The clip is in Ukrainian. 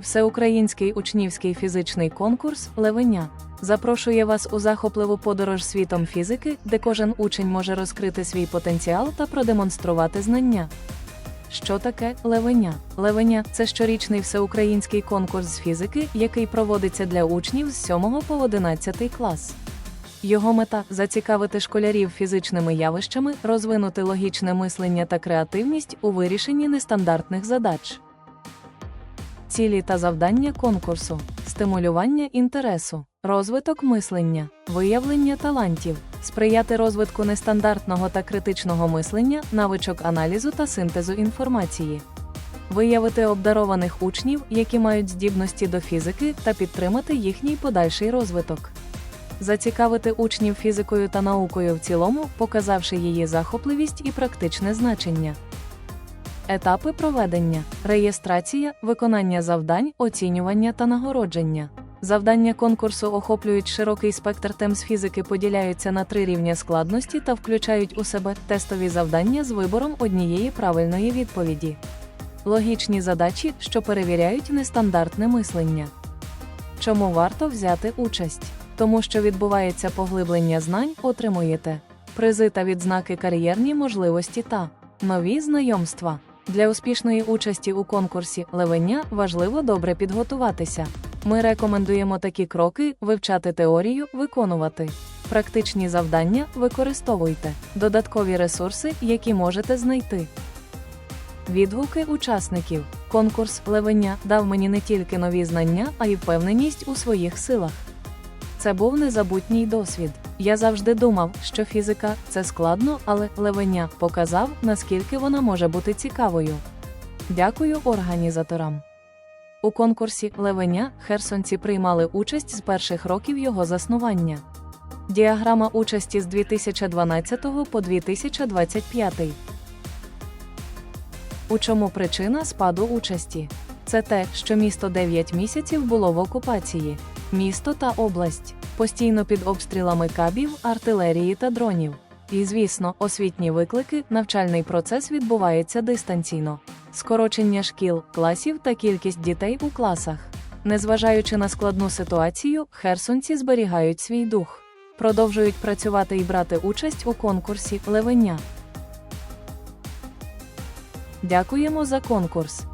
Всеукраїнський учнівський фізичний конкурс Левеня запрошує вас у захопливу подорож світом фізики, де кожен учень може розкрити свій потенціал та продемонструвати знання. Що таке левеня? Левеня це щорічний всеукраїнський конкурс з фізики, який проводиться для учнів з 7 по 11 клас. Його мета зацікавити школярів фізичними явищами, розвинути логічне мислення та креативність у вирішенні нестандартних задач. Цілі та завдання конкурсу: стимулювання інтересу, розвиток мислення, виявлення талантів, сприяти розвитку нестандартного та критичного мислення, навичок аналізу та синтезу інформації, виявити обдарованих учнів, які мають здібності до фізики, та підтримати їхній подальший розвиток. Зацікавити учнів фізикою та наукою в цілому, показавши її захопливість і практичне значення. Етапи проведення: реєстрація, виконання завдань, оцінювання та нагородження. Завдання конкурсу охоплюють широкий спектр тем з фізики, поділяються на три рівня складності та включають у себе тестові завдання з вибором однієї правильної відповіді. Логічні задачі, що перевіряють нестандартне мислення. Чому варто взяти участь? Тому що відбувається поглиблення знань, отримуєте призи та відзнаки кар'єрні можливості та нові знайомства. Для успішної участі у конкурсі Левеня важливо добре підготуватися. Ми рекомендуємо такі кроки вивчати теорію, виконувати. Практичні завдання використовуйте, додаткові ресурси, які можете знайти. Відгуки учасників. Конкурс Левеня дав мені не тільки нові знання, а й впевненість у своїх силах. Це був незабутній досвід. Я завжди думав, що фізика це складно, але Левеня показав, наскільки вона може бути цікавою. Дякую організаторам. У конкурсі Левеня херсонці приймали участь з перших років його заснування. Діаграма участі з 2012 по 2025. У чому причина спаду участі? Це те, що місто 9 місяців було в окупації. Місто та область постійно під обстрілами кабів, артилерії та дронів. І, звісно, освітні виклики, навчальний процес відбувається дистанційно. Скорочення шкіл, класів та кількість дітей у класах. Незважаючи на складну ситуацію, херсонці зберігають свій дух, продовжують працювати і брати участь у конкурсі Левеня. Дякуємо за конкурс.